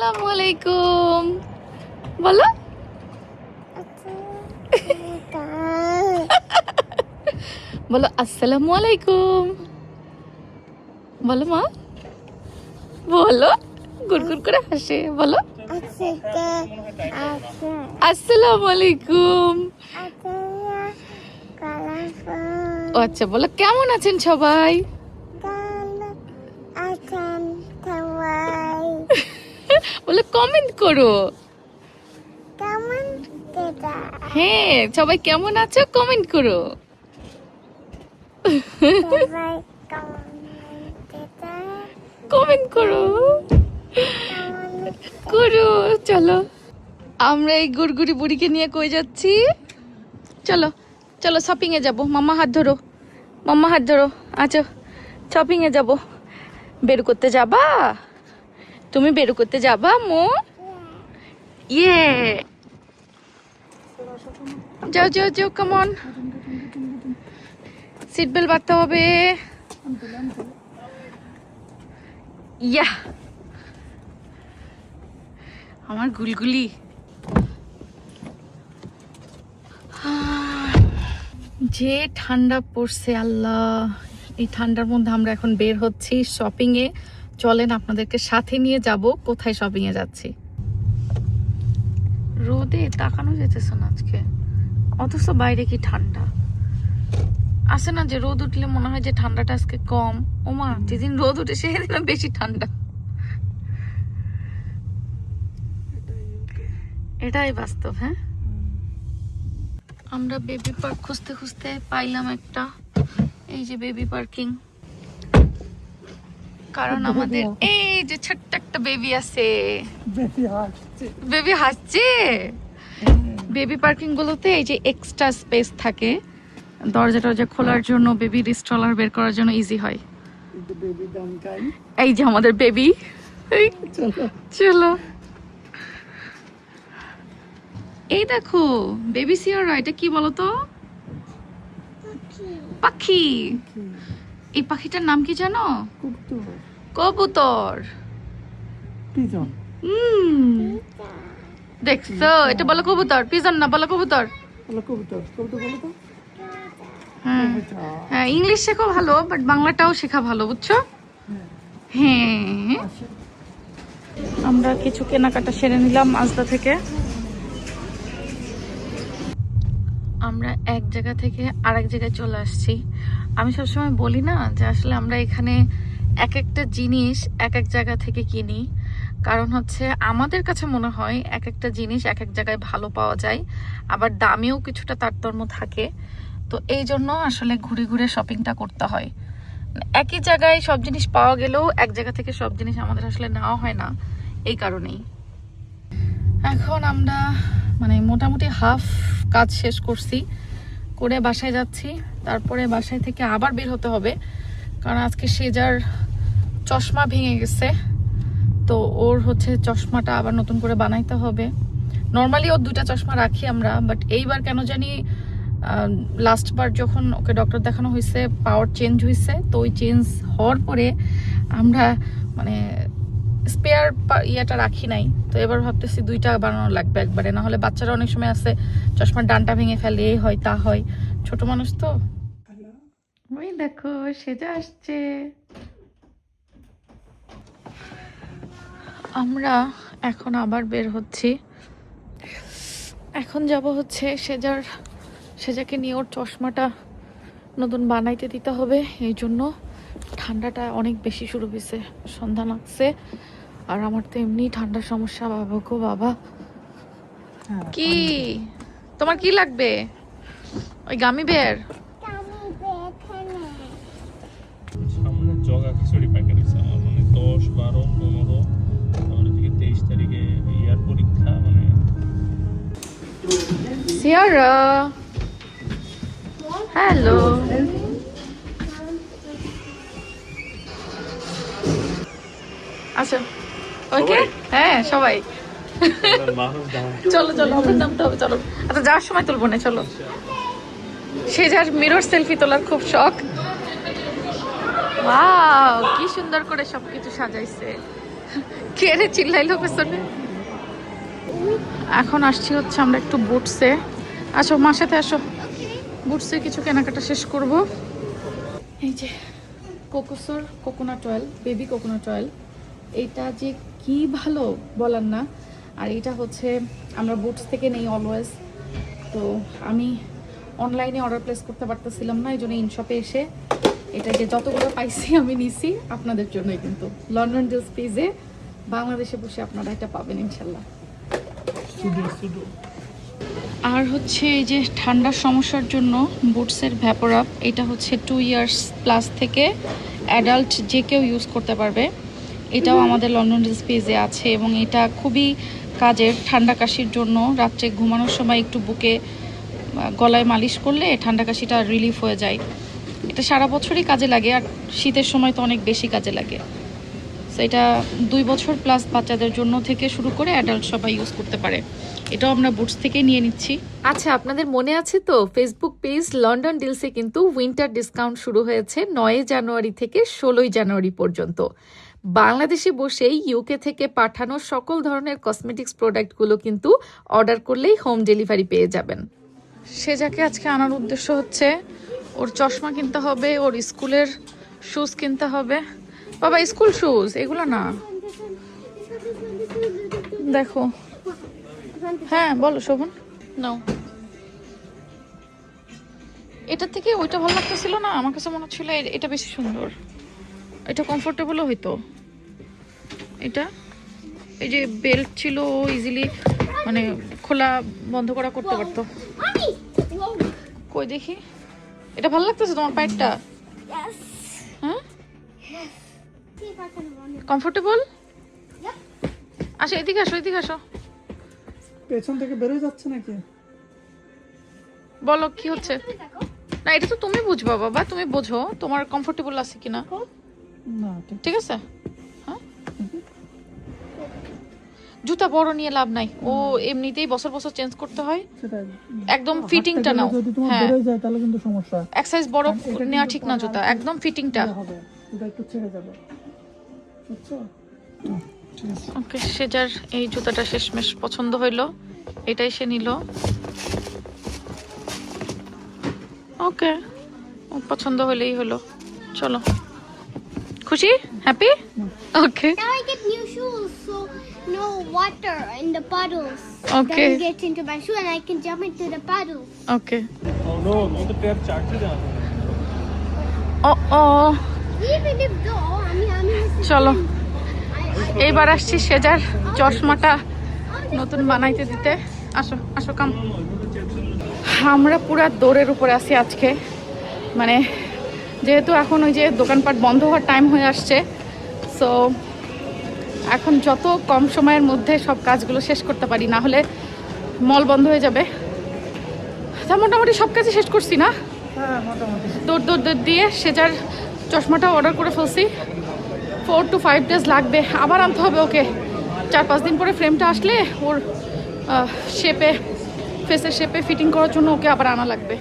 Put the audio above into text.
আসসালামু আলাইকুম বলো। বলো আসসালামু আলাইকুম বলো মা। বলো গুড়গুড় করে হাসে। বলো। আসসালামু আলাইকুম ও আচ্ছা বলো কেমন আছেন সবাই? বলো কমেন্ট করো। হ্যাঁ সবাই কেমন আছো? কমেন্ট করো। কমেন্ট করো। করো। চলো। আমরা এই গুড়গুড়ি বুড়িকে নিয়ে কই যাচ্ছি? চলো চলো শপিংয়ে এ যাব। মাম্মা হাত ধরো। মাম্মা হাত ধরো। আচ্ছা শপিংয়ে এ যাব। বের করতে যাবা? তুমি বের করতে যাবা, মো? ইয়ে। যাও যাও যাও কেমন সিট বেল্ট বাঁধতে হবে। ইয়া। আমার গুলগুলি। যে ঠান্ডা পড়ছে, আল্লাহ। এই ঠান্ডার মধ্যে আমরা এখন বের হচ্ছি শপিং এ চলেন আপনাদেরকে সাথে নিয়ে যাব কোথায় শপিং এ যাচ্ছি। রোদে তাকানো যেতেছে না আজকে। অথচ বাইরে কি ঠান্ডা। আসে না যে রোদ উঠলে মনে হয় যে ঠান্ডাটা আজকে কম। ওমা যেদিন রোদ উঠে সেদিন বেশি ঠান্ডা। এটাই বাস্তব হ্যাঁ? আমরা বেবি পার্ক খুঁজতে খুঁজতে পাইলাম একটা। এই যে বেবি পার্কিং কারণ আমাদের এই যে ছোট্ট একটা বেবি আছে। বেবি হাসছে। বেবি পার্কিং গুলোতে এই যে এক্সট্রা স্পেস থাকে দরজা টরজা খোলার জন্য বেবি রিস্ট্রলার বের করার জন্য ইজি হয়। এই যে আমাদের বেবি চলো। এই দেখো বেবি সিয়ারা এটা কি বলতো? পাখি। এই পাখিটার নাম কি জানো? কবুতর। দেখছ? এটা বলো কবুতর। পিজন না বলো কবুতর। হ্যাঁ। হ্যাঁ ইংলিশ শেখো ভালো বাট বাংলাটাও শেখা ভালো বুঝছ? হ্যাঁ। আমরা কিছু কেনাকাটা সেরে নিলাম মাজদা থেকে। আমরা এক জায়গা থেকে আরেক জায়গায় চলে আসছি। আমি সবসময় বলি না যে আসলে আমরা এখানে এক একটা জিনিস এক এক জায়গা থেকে কিনি। কারণ হচ্ছে আমাদের কাছে মনে হয় এক একটা জিনিস এক এক জায়গায় ভালো পাওয়া যায়, আবার দামেও কিছুটা তারতম্য থাকে। তো এই জন্য আসলে ঘুরে ঘুরে শপিংটা করতে হয়। একই জায়গায় সব জিনিস পাওয়া গেলেও এক জায়গা থেকে সব জিনিস আমাদের আসলে নেওয়া হয় না, এই কারণেই। এখন আমরা মানে মোটামুটি হাফ কাজ শেষ করছি। করে বাসায় যাচ্ছি। তারপরে বাসায় থেকে আবার বের হতে হবে। কারণ আজকে সে যার চশমা ভেঙে গেছে। তো ওর হচ্ছে চশমাটা আবার নতুন করে বানাইতে হবে। নর্মালি ওর দুটা চশমা রাখি আমরা বাট এইবার কেন জানি লাস্টবার যখন ওকে ডক্টর দেখানো হয়েছে পাওয়ার চেঞ্জ হয়েছে তো ওই চেঞ্জ হওয়ার পরে আমরা মানে স্পেয়ার ইয়েটা রাখি নাই। তো এবার ভাবতেছি দুইটা বানানো লাগবে একবারে। না হলে বাচ্চারা অনেক সময় আছে চশমার ডানটা ভেঙে ফেলে এই হয় তা হয়। ছোট মানুষ তো। ওই দেখো সেজে আসছে। আমরা এখন আবার বের হচ্ছি। এখন যাব হচ্ছে সেজার সেজাকে নিয়ে ওর চশমাটা নতুন বানাইতে দিতে হবে। এই জন্য ঠান্ডাটা অনেক বেশি শুরু হয়েছে সন্ধ্যা লাগছে। আর আমার তো এমনি ঠান্ডার সমস্যা বাবা গো বাবা। কি? তোমার কি লাগবে? ওই গামি বের সামনে জগা খিচুড়ি প্যাকেট হয়েছে আমার মানে দশ বারো পনেরো তারপরে থেকে তেইশ তারিখে ইয়ার পরীক্ষা মানে সিয়ারা। হ্যালো আচ্ছা। ওকে হ্যাঁ সবাই। চলো চলো আমরা নামতে হবে চলো। আচ্ছা যাওয়ার সময় তুলবো না চলো। সে যার মিরর সেলফি তোলার খুব শখ। ওয়াও কি সুন্দর করে সবকিছু সাজাইছে। কে রে চিল্লাইলো পেছনে? এখন আসছি হচ্ছে আমরা একটু বুটসে আসো মার সাথে আসো। বুটসে কিছু কেনাকাটা শেষ করব। এই যে কোকোসর coconut oil baby coconut oil এইটা যে কি ভালো বলার না। আর এটা হচ্ছে আমরা বুটস থেকে নেই অলওয়েজ তো আমি অনলাইনে অর্ডার প্লেস করতে পারতেছিলাম না এই জন্য ইনশপে এসে এটা যে যতগুলো পাইছি আমি নিছি আপনাদের জন্যই কিন্তু। লন্ডন ডিলস পেজে বাংলাদেশে বসে আপনারা এটা পাবেন ইনশাল্লাহ। আর হচ্ছে এই যে ঠান্ডার সমস্যার জন্য বুটসের ভ্যাপর আপ এটা হচ্ছে টু ইয়ার্স প্লাস থেকে অ্যাডাল্ট যে কেউ ইউজ করতে পারবে। এটাও আমাদের লন্ডন ডিলস পেজে আছে এবং এটা খুবই কাজের, ঠান্ডা কাশির জন্য। রাত্রে ঘুমানোর সময় একটু বুকে গলায় মালিশ করলে ঠান্ডা কাশিটা রিলিফ হয়ে যায়। এটা সারা বছরই কাজে লাগে, আর শীতের সময় তো অনেক বেশি কাজে লাগে। সো এটা দুই বছর প্লাস বাচ্চাদের জন্য থেকে শুরু করে অ্যাডাল্ট সবাই ইউজ করতে পারে। এটাও আমরা বুটস থেকে নিয়ে নিচ্ছি। আচ্ছা আপনাদের মনে আছে তো? ফেসবুক পেজ লন্ডন ডিলসে কিন্তু উইন্টার ডিসকাউন্ট শুরু হয়েছে নয় জানুয়ারি থেকে ষোলোই জানুয়ারি পর্যন্ত। বাংলাদেশে বসেই ইউকে থেকে পাঠানো সকল ধরনের কসমেটিক্স প্রোডাক্টগুলো কিন্তু অর্ডার করলেই হোম ডেলিভারি পেয়ে যাবেন। সে যাকে আজকে আনার উদ্দেশ্য হচ্ছে, ওর চশমা কিনতে হবে, ওর স্কুলের শুজ কিনতে হবে। বাবা স্কুল শুজ এগুলো না। দেখো। হ্যাঁ বলো শোভন। নাও। এটা থেকে ওইটা ভালো লাগতেছিল না? আমার কাছে মনে হচ্ছিল এটা বেশি সুন্দর। এটা কমফোর্টেবলও হইতো। এটা? এই যে বেল্ট ছিল ইজিলি মানে খোলা বন্ধ করা করতে পারতো। কই দেখি? এটা ভালো লাগতেছে তোমার পায়েরটা? হ্যাঁ. কমফোর্টেবল আসো এদিকে আসো এদিকে আসো। পেছন থেকে বেরোয় যাচ্ছে নাকি? বলো কি হচ্ছে? না এটা তো তুমি বুঝবা বাবা তুমি বোঝো তোমার কমফোর্টেবল আছে কিনা। না ঠিক ঠিক আছে? হ্যাঁ? জুতা বড় নিয়ে লাভ নাই। ও এমনিতেই বছর বছর চেঞ্জ করতে হয়। একদম ফিটিংটা নাও। হ্যাঁ। তাহলে কিন্তু সমস্যা। এক সাইজ বড় নেওয়া ঠিক না জুতা। একদম ফিটিংটা হবে। একটু ছেড়ে যাবে। বুঝছ? ওকে সে যার এই জুতাটা শেষমেশ পছন্দ হইল এটাই সে নিল। ওকে ও পছন্দ হলেই হলো চলো। খুশি happy okay Now I get new shoes, so no water in the puddles. Okay. Then get into my shoe and I can jump into the puddles. Okay oh no oh তো টেপ চাটতে দাও ও oh Even if though I mean I mean চলো এইবার আসছি সেজার চশমাটা নতুন বানাইতে দিতে আসো আসো কাম আমরা পুরা দৌড়ের উপরে আছি আজকে মানে যেহেতু এখন ওই যে দোকানপাট বন্ধ হওয়ার টাইম হয়ে আসছে সো এখন যত কম সময়ের মধ্যে সব কাজগুলো শেষ করতে পারি না হলে মল বন্ধ হয়ে যাবে। তা মোটামুটি সব কাজই শেষ করছি না? হ্যাঁ দৌড় দৌড় দৌড় দিয়ে সেজার চশমাটা অর্ডার করে ফেলছি। ফোর টু ফাইভ ডেজ লাগবে আবার আনতে হবে ওকে। চার পাঁচ দিন পরে ফ্রেমটা আসলে ওর শেপে ফেসের শেপে ফিটিং করার জন্য ওকে আবার আনা লাগবে।